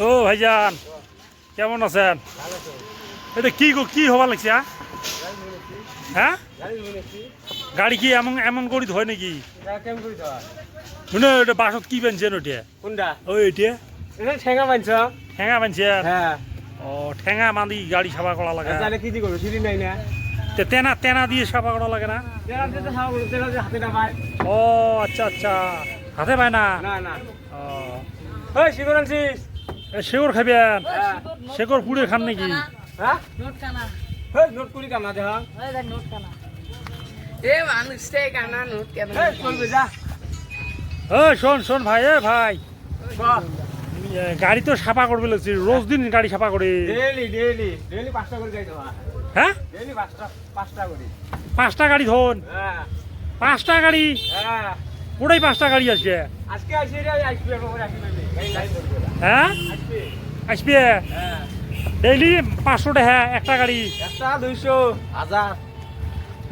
ও ভাইজান কেমন আছেন? এটা কি গো কি হবার লাগছে হ্যাঁ? হ্যাঁ? গাড়ি কি এমন এমন করি ধয় নাকি? শুনে ওটা বাসত কি বানছেন ওটা কোনটা? ওই এটা এটা ঠেঙা বানছ। ঠেঙা বানছেন? হ্যাঁ। ও ঠেঙা বাঁধি গাড়ি সাফা করা লাগে। তাহলে কি করব সিঁড়ি নাই না। তেনা তেনা দিয়ে সাফা করা লাগে না? ও আচ্ছা আচ্ছা। হাতে পায় না? না না। ও। ওই শিবর আনছিস এ, শেকর খাবেন শেকর পুড়ে খান নাকি? হ্যাঁ? নোট কানা ওই নোট কুড়ি কামনা দেহ। ওই নোট কানা এ মানুষ কানা নোট কেন এই চলবে যা। ও শোন শোন ভাই এ ভাই। গাড়ি তো সাফা করবে লাগছে রোজ দিন গাড়ি সাফা করে। ডেইলি ডেইলি ডেইলি পাঁচটা করে যাই তোমার হ্যাঁ? ডেইলি পাঁচটা পাঁচটা করে। পাঁচটা গাড়ি ধন। হ্যাঁ। পাঁচটা গাড়ি? হ্যাঁ। ওটাই পাঁচটা গাড়ি আসবে। হ্যাঁ? আসবে। হ্যাঁ। ডেইলি পাঁচশো টাকা একটা গাড়ি। একটা দুইশো হাজার।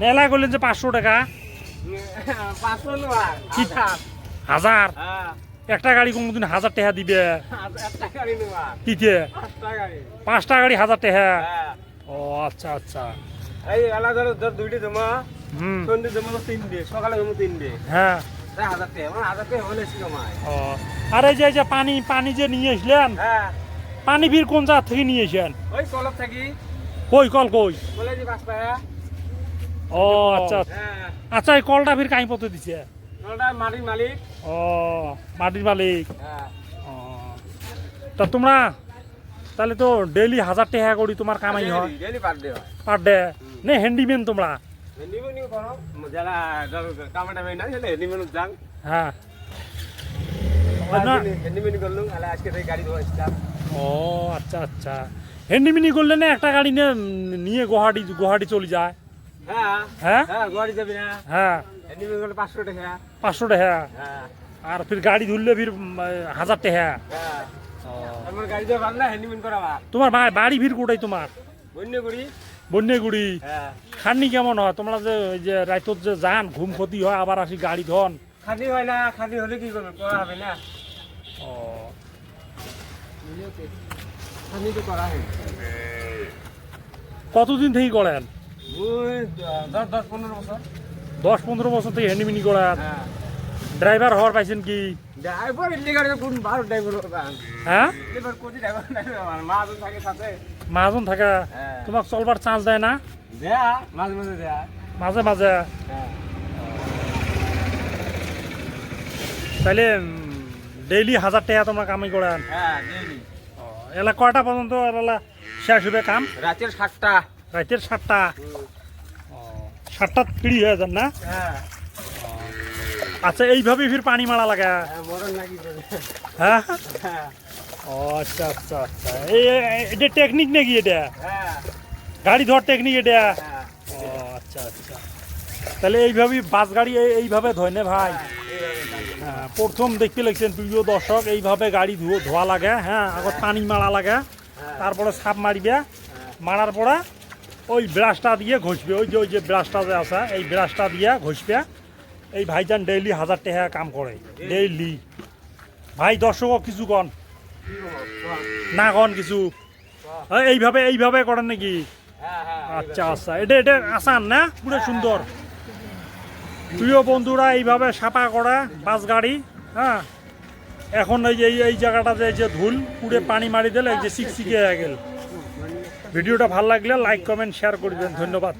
মেলা করলেন যে পাঁচশো টাকা। নোয়ার হাজার। হ্যাঁ। একটা গাড়ি কোনোদিন হাজার টাকা দিবে? দিতে? পাঁচটা গাড়ি। হাজার টাকা? হ্যাঁ। ও আচ্ছা আচ্ছা। এই এলা ধরো দুইটি জমা হুম। সন্ধ্যে জমা তিন ডে সকালে জমা তিন ডে হ্যাঁ। মানে ও আর এই যে যে পানি পানি যে নিয়ে এসলেন হ্যাঁ। পানি ফির কোন জায়গা থেকে নিয়ে এসেন ওই থাকি। কই কল কই? ও আচ্ছা হ্যাঁ। আচ্ছা এই কলটা ফির কাই পথে দিছে? মাটির মালিক। ও মাটির মালিক। হ্যাঁ। তা তোমরা তাহলে তো ডেইলি হাজার টাকা করি তোমার কামাই হয়। ডেলি পার ডে হয়। Per day. নে হ্যান্ডিম্যান তোমরা। হ্যাঁ। ও আচ্ছা আচ্ছা। হ্যান্ডিমিনি করলে না একটা গাড়ি নিয়ে গুয়াহাটি গুয়াহাটি চলে যায়। হ্যাঁ। হ্যাঁ? হ্যাঁ হ্যাঁ। পাঁচশো টাকা। হ্যাঁ। আর ফির গাড়ি ধরলে ফির হাজার টাকা। হ্যাঁ। তোমার বাড়ি ভিড় কোটাই তোমার? বন্যগুড়ি। হ্যাঁ। খাননি কেমন হয়? তোমরা যে ওই যে রাইতত যে যান ঘুম ক্ষতি হয় আবার আসি গাড়ি ধন। খাদি হয় না খাদি হলে কি করবে? করা হবে না। ও। খাদি তো করা হয় কতদিন থেকে করেন দশ পনেরো বছর। দশ পনেরো বছর থেকে হ্যান্ডিমিনি করেন হ্যাঁ। ড্রাইভার হওয়ার পাইছেন কি? ড্রাইভার গাড়ি কোন ভালো ড্রাইভার হ্যাঁ? ড্রাইভার কোটি ড্রাইভার ড্রাইভার মা তো থাকে সাথে। মাহাজন থাকা? হ্যাঁ। তোমাক চলবার চান্স দেয় না? দেয়া মাঝে মাঝে দেয়া। মাঝে মাঝে। হ্যাঁ। তাইলে ডেইলি হাজার টাকা তোমরা কামাই করেন হ্যাঁ ডেইলি এলা কয়টা পর্যন্ত এলা শেষ হবে কাম? রাতের সাতটা। রাতের সাতটা? সাতটা পিড়ি হয়ে যান না? হ্যাঁ। আচ্ছা এইভাবেই ফির পানি মারা লাগে। হ্যাঁ হ্যাঁ? হ্যাঁ। আচ্ছা আচ্ছা আচ্ছা। এটা টেকনিক নাকি এটা? হ্যাঁ। গাড়ি ধর টেকনিক এটা। ও আচ্ছা আচ্ছা। তাহলে এইভাবেই বাস গাড়ি এই- এইভাবে ধয় না ভাই। হ্যাঁ, প্রথম দেখতে লাগছেন প্রিয় দর্শক এইভাবে গাড়ি ধুয়ো ধোয়া লাগে হ্যাঁ আগত পানি মারা লাগে। তারপরে সাপ মারিবে। মারার পরে ওই ব্রাশটা দিয়ে ঘষবে। ওই যে ওই যে ব্রাশটা যে আছে এই ব্রাশটা দিয়ে ঘষবে। এই ভাইজান ডেইলি হাজার টাকা কাম করে ডেইলি ভাই দর্শক কিছু কন? না কন কিছু? এই, এইভাবে এইভাবে করেন নাকি? আচ্ছা আচ্ছা। এটা এটা আসান না? পুরো সুন্দর। প্রিয় বন্ধুরা এইভাবে সাপা করা বাস গাড়ি হ্যাঁ এখন এই যে এই- জায়গাটাতে যে ধুল পুরে পানি মারি দিলে এই যে হয়ে গেল। ভিডিওটা ভালো লাগলে লাইক কমেন্ট শেয়ার করবেন ধন্যবাদ।